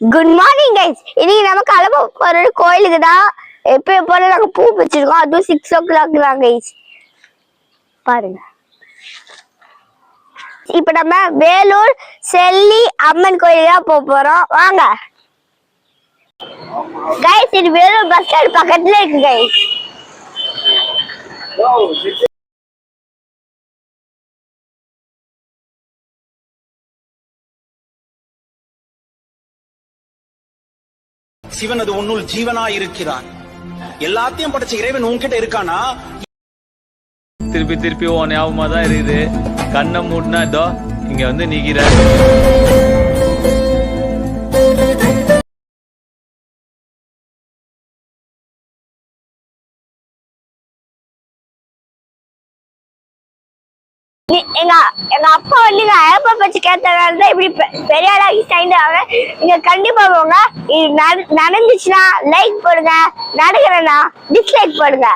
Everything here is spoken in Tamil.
குட் மார்னிங் கைஸ் இன்னைக்கு நம்ம கிளம்ப போற கோயிலுக்கு தான் எப்போ போல நாங்கள் பூ வச்சிருக்கோம். அதுவும் சிக்ஸ் ஓ கிளாக் தான் கைஸ் பாருங்க. இப்ப நம்ம வேலூர் செல்லி அம்மன் கோயிலுக்கு தான் போக போறோம். வாங்க. கைஸ் இது வேலூர் பஸ் ஸ்டாண்ட் பக்கத்துல இருக்கு கைஸ் சிவன் அது உன்னுள் ஜீவனா இருக்கிறான் எல்லாத்தையும் படைச்ச இறைவன் உன்கிட்ட இருக்கானா? திருப்பி திருப்பி உன் ஞாபகமா தான் இருக்குது. கண்ணை மூடினா இதோ இங்க வந்து நிக்கிற எங்க எங்க அப்பா வந்து நான் ஆப்பா பச்சு கேட்டதால தான் இப்படி பெரிய ஆளாகி சேர்ந்தாங்க நீங்க கண்டிப்பா போங்க. நடந்துச்சுன்னா லைக் போடுங்க. நடக்கிறேன்னா டிஸ்லைக் போடுங்க.